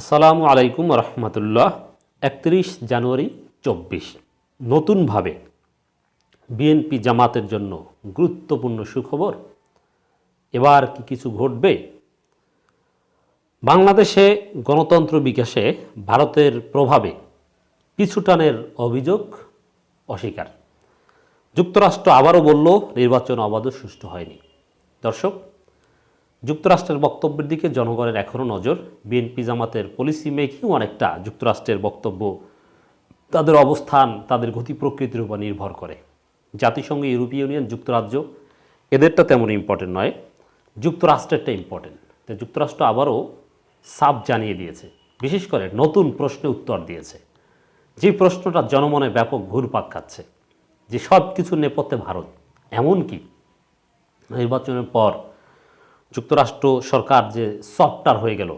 আসসালামু আলাইকুম রহমতুল্লাহ, একত্রিশ জানুয়ারি চব্বিশ। নতুনভাবে বিএনপি জামাতের জন্য গুরুত্বপূর্ণ সুখবর, এবার কি কিছু ঘটবে? বাংলাদেশে গণতন্ত্র বিকাশে ভারতের প্রভাবে পিছুটানের অভিযোগ অস্বীকার। যুক্তরাষ্ট্র আবারও বলল, নির্বাচন অবাধ সুষ্ঠু হয়নি। দর্শক যুক্তরাষ্ট্রের বক্তব্যের দিকে জনগণের এখনও নজর। বিএনপি জামাতের পলিসি মেকিং অনেকটা যুক্তরাষ্ট্রের বক্তব্য। তাদের অবস্থান, তাদের গতি প্রকৃতির উপর নির্ভর করে। জাতিসংঘ, ইউরোপীয় ইউনিয়ন, যুক্তরাজ্য, এদেরটা তেমন ইম্পর্টেন্ট নয়। যুক্তরাষ্ট্রেরটা ইম্পর্টেন্ট তো যুক্তরাষ্ট্র আবারও সাপ জানিয়ে দিয়েছে। বিশেষ করে নতুন প্রশ্নে উত্তর দিয়েছে। যে প্রশ্নটা জনমনে ব্যাপক ঘুরপাক খাচ্ছে, যে সব কিছুর নেপথ্যে ভারত। এমন কি নির্বাচনের পর যুক্তরাষ্ট্র সরকার যে সফটার হয়ে গেল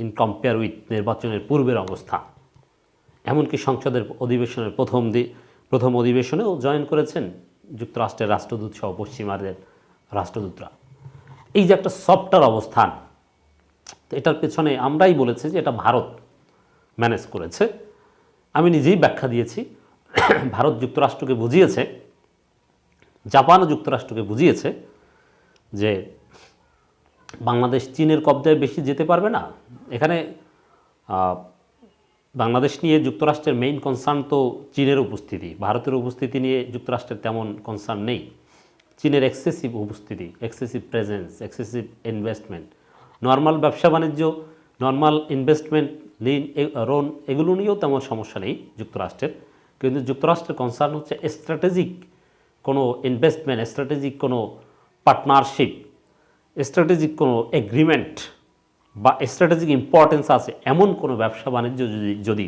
ইন কম্পেয়ার উইথ নির্বাচনের পূর্বের অবস্থা। এমনকি সংসদের অধিবেশনের প্রথম প্রথম অধিবেশনেও জয়েন করেছেন যুক্তরাষ্ট্রের রাষ্ট্রদূত সহ পশ্চিমাদের রাষ্ট্রদূতরা। এই যে একটা সফটার অবস্থান, তো এটার পেছনে আমরাই বলেছি যে এটা ভারত ম্যানেজ করেছে। আমি নিজেই ব্যাখ্যা দিয়েছি, ভারত যুক্তরাষ্ট্রকে বুঝিয়েছে, জাপানও যুক্তরাষ্ট্রকে বুঝিয়েছে যে বাংলাদেশ চীনের কবজায় বেশি যেতে পারবে না। এখানে বাংলাদেশ নিয়ে যুক্তরাষ্ট্রের মেইন কনসার্ন তো চীনের উপস্থিতি। ভারতের উপস্থিতি নিয়ে যুক্তরাষ্ট্রের তেমন কনসার্ন নেই। চীনের এক্সেসিভ উপস্থিতি excessive presence excessive investment normal ব্যবসা বাণিজ্য নর্মাল ইনভেস্টমেন্ট লিন রোন এগুলো নিয়েও তেমন সমস্যা নেই যুক্তরাষ্ট্রের। কিন্তু যুক্তরাষ্ট্রের কনসার্ন হচ্ছে স্ট্র্যাটেজিক কোনো ইনভেস্টমেন্ট স্ট্র্যাটেজিক কোনো পার্টনারশিপ স্ট্র্যাটেজিক কোনো এগ্রিমেন্ট বা স্ট্র্যাটেজিক ইম্পর্টেন্স আছে এমন কোনো ব্যবসা বাণিজ্য যদি যদি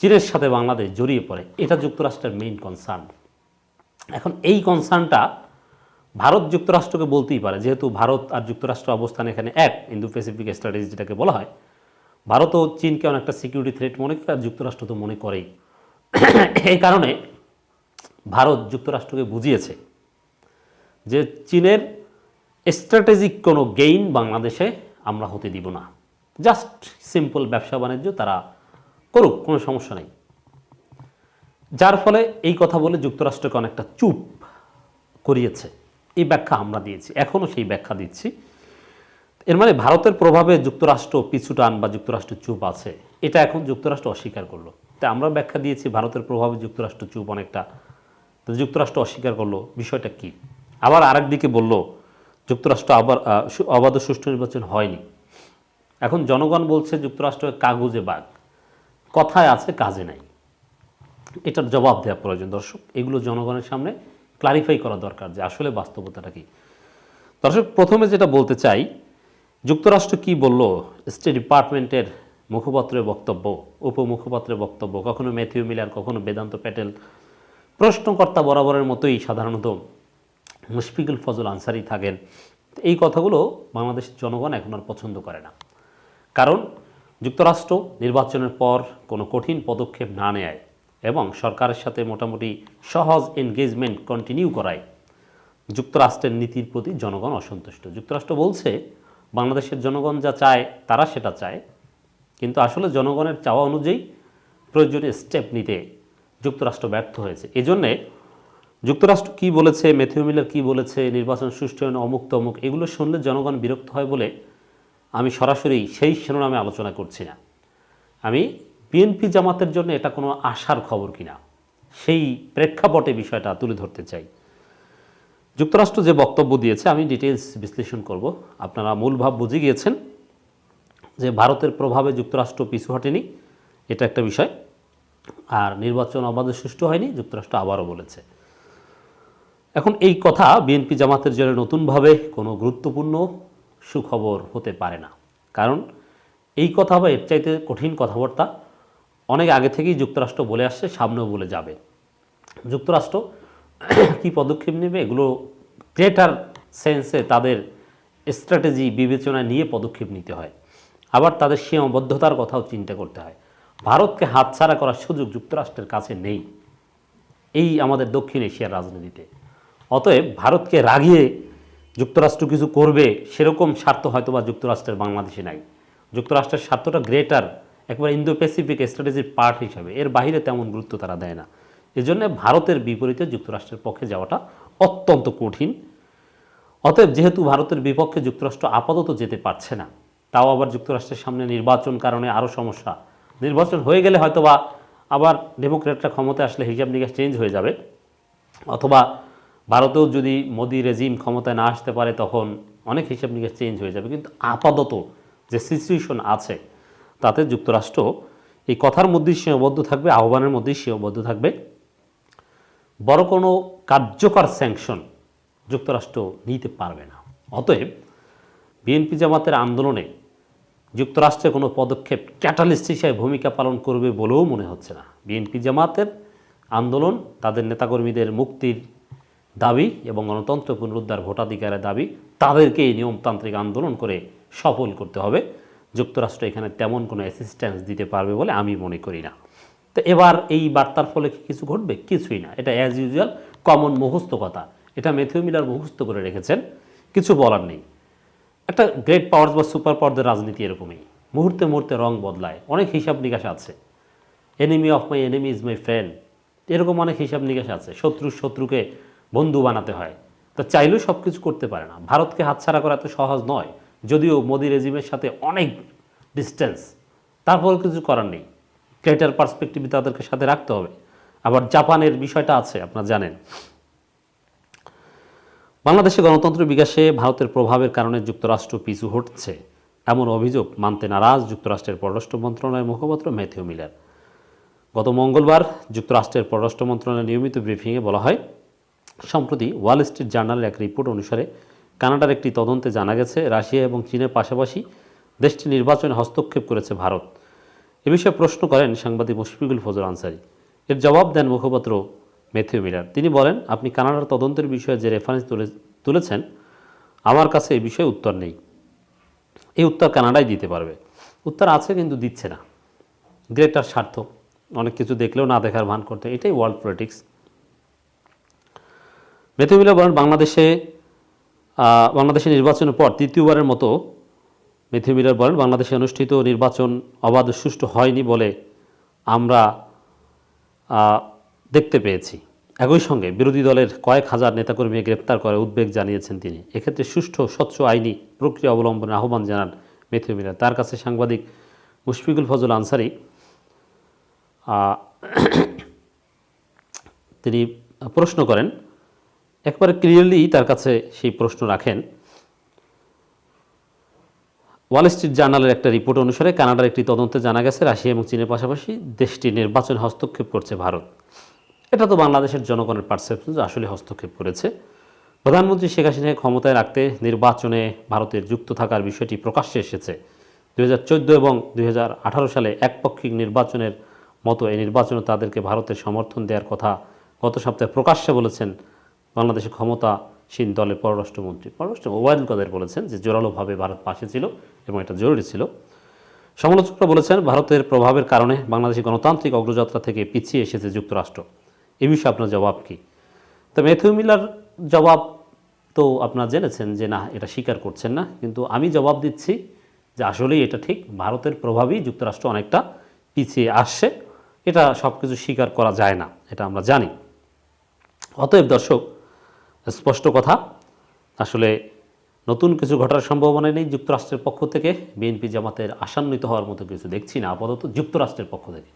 চীনের সাথে বাংলাদেশ জড়িয়ে পড়ে, এটা যুক্তরাষ্ট্রের মেইন কনসার্ন এখন এই কনসার্নটা ভারত যুক্তরাষ্ট্রকে বলতেই পারে, যেহেতু ভারত আর যুক্তরাষ্ট্র অবস্থান এখানে এক ইন্দো প্যাসিফিক স্ট্র্যাটেজি যেটাকে বলা হয়, ভারতও চীনকে অনেকটা সিকিউরিটি থ্রেট মনে করে আর যুক্তরাষ্ট্র তো মনে করেই। এই কারণে ভারত যুক্তরাষ্ট্রকে বুঝিয়েছে যে চীনের স্ট্র্যাটেজিক কোনো গেইন বাংলাদেশে আমরা হতে দিব না। জাস্ট সিম্পল ব্যবসা বাণিজ্য তারা করুক, কোনো সমস্যা নেই। যার ফলে এই কথা বলে যুক্তরাষ্ট্রকে অনেকটা চুপ করিয়েছে। এই ব্যাখ্যা আমরা দিয়েছি, এখনও সেই ব্যাখ্যা দিচ্ছি। এর মানে ভারতের প্রভাবে যুক্তরাষ্ট্র পিছুটান বা যুক্তরাষ্ট্র চুপ আছে, এটা এখন যুক্তরাষ্ট্র অস্বীকার করল। তাই আমরা ব্যাখ্যা দিয়েছি, ভারতের প্রভাবে যুক্তরাষ্ট্র চুপ অনেকটা। তো যুক্তরাষ্ট্র অস্বীকার করল, বিষয়টা কি? আবার আরেক দিকে বলল যুক্তরাষ্ট্র আবার অবাধ সুষ্ঠু নির্বাচন হয়নি। এখন জনগণ বলছে যুক্তরাষ্ট্র কাগজে বাঘ। কথায় আছে, কাজে নাই। এটার জবাব দেওয়া প্রয়োজন, দর্শক। এগুলো জনগণের সামনে ক্লারিফাই করা দরকার যে আসলে বাস্তবতাটা কি। দর্শক, প্রথমে যেটা বলতে চাই, যুক্তরাষ্ট্র কি বলল? স্টেট ডিপার্টমেন্টের মুখপাত্রের বক্তব্য, উপমুখপাত্রের বক্তব্য, কখনো ম্যাথিউ মিলার, কখনো বেদান্ত প্যাটেল, প্রশ্নকর্তা বরাবরের মতোই সাধারণত মুশফিকুল ফজল আনসারি থাকেন। এই কথাগুলো বাংলাদেশের জনগণ এখন আর পছন্দ করে না। কারণ যুক্তরাষ্ট্র নির্বাচনের পর কোনো কঠিন পদক্ষেপ না নেয় এবং সরকারের সাথে মোটামুটি সহজ এনগেজমেন্ট কন্টিনিউ করায়। যুক্তরাষ্ট্রের নীতির প্রতি জনগণ অসন্তুষ্ট। যুক্তরাষ্ট্র বলছে, বাংলাদেশের জনগণ যা চায় তারা সেটা চায়। কিন্তু আসলে জনগণের চাওয়া অনুযায়ী প্রয়োজনীয় স্টেপ নিতে যুক্তরাষ্ট্র ব্যর্থ হয়েছে। এজন্যে যুক্তরাষ্ট্র কি বলেছে, ম্যাথিউ মিলার কি বলেছে, নির্বাচন সুষ্ঠু অমুক তমুক, এগুলো শুনলে জনগণ বিরক্ত হয় বলে আমি সরাসরি সেই শিরোনামে আলোচনা করছি না। আমি বিএনপি জামাতের জন্য এটা কোনো আশার খবর কিনা, সেই প্রেক্ষাপটে বিষয়টা তুলে ধরতে চাই। যুক্তরাষ্ট্র যে বক্তব্য দিয়েছে, আমি ডিটেলস বিশ্লেষণ করব। আপনারা মূল ভাব বুঝে গিয়েছেন যে ভারতের প্রভাবে যুক্তরাষ্ট্র পিছু হটেনি, এটা একটা বিষয়। আর নির্বাচন অবাধ সুষ্ঠু হয়নি, যুক্তরাষ্ট্র আবারও বলেছে। এখন এই কথা বিএনপি জামাতের জন্য নতুনভাবে কোনো গুরুত্বপূর্ণ সুখবর হতে পারে না। কারণ এই কথা বা এর চাইতে কঠিন কথাবার্তা অনেক আগে থেকেই যুক্তরাষ্ট্র বলে আসছে, সামনেও বলে যাবে। যুক্তরাষ্ট্র কি পদক্ষেপ নেবে এগুলো গ্রেটার সেন্সে তাদের স্ট্র্যাটেজি বিবেচনা নিয়ে পদক্ষেপ নিতে হয়। আবার তাদের সীমাবদ্ধতার কথাও চিন্তা করতে হয়। ভারতকে হাতছাড়া করার সুযোগ যুক্তরাষ্ট্রের কাছে নেই। এই আমাদের দক্ষিণ এশিয়ার রাজনীতিতে। অতএব ভারতকে রাগিয়ে যুক্তরাষ্ট্র কিছু করবে, সেরকম স্বার্থ হয়তো বা যুক্তরাষ্ট্রের বাংলাদেশে নাই। যুক্তরাষ্ট্রের স্বার্থটা গ্রেটার একবার ইন্দো প্যাসিফিক স্ট্র্যাটেজির পার্ট হিসাবে, এর বাইরে তেমন গুরুত্ব তারা দেয় না। এজন্য ভারতের বিপরীতে যুক্তরাষ্ট্রের পক্ষে যাওয়াটা অত্যন্ত কঠিন। অতএব যেহেতু ভারতের বিপক্ষে যুক্তরাষ্ট্র আপাতত যেতে পারছে না, তাও আবার যুক্তরাষ্ট্রের সামনে নির্বাচন কারণে আরও সমস্যা। নির্বাচন হয়ে গেলে হয়তোবা আবার ডেমোক্রেটরা ক্ষমতায় আসলে হিসাব নিকাশ চেঞ্জ হয়ে যাবে, অথবা ভারতেও যদি মোদি রেজিম ক্ষমতায় না আসতে পারে, তখন অনেক হিসাব নিকাশ চেঞ্জ হয়ে যাবে। কিন্তু আপাতত যে সিচুয়েশন আছে, তাতে যুক্তরাষ্ট্র এই কথার মধ্যেই সীমাবদ্ধ থাকবে, আহ্বানের মধ্যেই সীমাবদ্ধ থাকবে। বড় কোনো কার্যকর স্যাংশন যুক্তরাষ্ট্র নিতে পারবে না। অতএব বিএনপি জামাতের আন্দোলনে যুক্তরাষ্ট্রে কোনো পদক্ষেপ ক্যাটালিস্ট হিসেবে ভূমিকা পালন করবে বলেও মনে হচ্ছে না। বিএনপি জামাতের আন্দোলন, তাদের নেতাকর্মীদের মুক্তির দাবি এবং গণতন্ত্র পুনরুদ্ধার ভোটাধিকারের দাবি তাদেরকে এই নিয়মতান্ত্রিক আন্দোলন করে সফল করতে হবে। যুক্তরাষ্ট্র এখানে তেমন কোনো অ্যাসিস্ট্যান্স দিতে পারবে বলে আমি মনে করি না। তো এবার এই বার্তার ফলে কিছু ঘটবে? কিছুই না। এটা অ্যাজ ইউজুয়াল কমন মুখস্থ কথা। এটা মেথিউ মিলার মুখস্থ করে রেখেছেন। কিছু বলার নেই। একটা গ্রেট পাওয়ার্স বা সুপার পাওয়ারদের রাজনীতি এরকমই। মুহূর্তে মুহূর্তে রং বদলায়। অনেক হিসাব নিকাশ আছে। Enemy of my enemy is my friend এরকম অনেক হিসাব নিকাশ আছে। শত্রু শত্রুকে বন্ধু বানাতে হয়। তা চাইলেও সব কিছু করতে পারে না। ভারতকে হাতছাড়া করা এত সহজ নয়। যদিও মোদি রেজিমের সাথে অনেক ডিস্টেন্স তারপরেও কিছু করার নেই। গ্রেটার পার্সপেক্টিভ তাদেরকে সাথে রাখতে হবে। আবার জাপানের বিষয়টা আছে, আপনারা জানেন। বাংলাদেশে গণতন্ত্র বিকাশে ভারতের প্রভাবের কারণে যুক্তরাষ্ট্র পিছু হটছে। এমন অভিযোগ মানতে নারাজ যুক্তরাষ্ট্রের পররাষ্ট্র মন্ত্রণালয়ের মুখপাত্র ম্যাথিউ মিলার। গত মঙ্গলবার যুক্তরাষ্ট্রের পররাষ্ট্র মন্ত্রণালয়ের নিয়মিত ব্রিফিংয়ে বলা হয় সম্প্রতি ওয়াল স্ট্রিট জার্নালের এক রিপোর্ট অনুসারে কানাডার একটি তদন্তে জানা গেছে, রাশিয়া এবং চীনের পাশাপাশি দেশটি নির্বাচনে হস্তক্ষেপ করেছে ভারত। এ বিষয়ে প্রশ্ন করেন সাংবাদিক মুশফিকুল ফজল আনসারি। এর জবাব দেন মুখপাত্র ম্যাথিউ মিলার। তিনি বলেন, আপনি কানাডার তদন্তের বিষয়ে যে রেফারেন্স তুলে তুলেছেন, আমার কাছে এই বিষয়ে উত্তর নেই। এই উত্তর কানাডাই দিতে পারবে। উত্তর আছে কিন্তু দিচ্ছে না। গ্রেটার স্বার্থ। অনেক কিছু দেখলেও না দেখার ভান করতে। এটাই ওয়ার্ল্ড পলিটিক্স। মেথু মিলা বলেন বাংলাদেশে বাংলাদেশে নির্বাচনের পর তৃতীয়বারের মতো মেথিউ মিলার বলেন বাংলাদেশে অনুষ্ঠিত নির্বাচন অবাধ সুষ্ঠু হয়নি বলে আমরা দেখতে পেয়েছি। একই সঙ্গে বিরোধী দলের কয়েক হাজার নেতাকর্মী গ্রেপ্তার করে উদ্বেগ জানিয়েছেন তিনি। এক্ষেত্রে সুষ্ঠু স্বচ্ছ আইনি প্রক্রিয়া অবলম্বনের আহ্বান জানান মেথিউ মিলার তার কাছে সাংবাদিক মুশফিকুল ফজল আনসারি তিনি প্রশ্ন করেন একবারে ক্লিয়ারলি তার কাছে সেই প্রশ্ন রাখেন। ওয়াল স্ট্রিট জার্নালের একটা রিপোর্ট অনুসারে কানাডার একটি তদন্তে জানা গেছে, রাশিয়া এবং চীনের পাশাপাশি দেশটি নির্বাচনে হস্তক্ষেপ করছে ভারত। এটা তো বাংলাদেশের জনগণের পারসেপশন যে আসলে হস্তক্ষেপ করেছে। প্রধানমন্ত্রী শেখ হাসিনাকে ক্ষমতায় রাখতে নির্বাচনে ভারতের যুক্ত থাকার বিষয়টি প্রকাশ্যে এসেছে। দুই হাজার চোদ্দ এবং দুই হাজার আঠারো সালে একপক্ষিক নির্বাচনের মতো এই নির্বাচনে তাদেরকে ভারতের সমর্থন দেওয়ার কথা গত সপ্তাহে প্রকাশ্যে বলেছেন বাংলাদেশের ক্ষমতাসীন দলের পররাষ্ট্রমন্ত্রী। পররাষ্ট্র ওয়াইল কাদের বলেছেন যে জোরালোভাবে ভারত পাশে ছিল এবং এটা জরুরি ছিল। সমালোচকরা বলেছেন ভারতের প্রভাবের কারণে বাংলাদেশের গণতান্ত্রিক অগ্রযাত্রা থেকে পিছিয়ে এসেছে যুক্তরাষ্ট্র। এ বিষয়ে আপনার জবাব কী? তো ম্যাথিউ মিলার জবাব তো আপনার জেনেছেন যে না, এটা স্বীকার করছেন না। কিন্তু আমি জবাব দিচ্ছি যে আসলেই এটা ঠিক, ভারতের প্রভাবেই যুক্তরাষ্ট্র অনেকটা পিছিয়ে আসছে। এটা সব কিছু স্বীকার করা যায় না, এটা আমরা জানি। অতএব দর্শক স্পষ্ট কথা। আসলে নতুন কিছু ঘটার সম্ভাবনা নেই যুক্তরাষ্ট্রের পক্ষ থেকে। বিএনপি জামাতের আসান্বিত হওয়ার মতো কিছু দেখছি না, আপাতত যুক্তরাষ্ট্রের পক্ষ থেকে।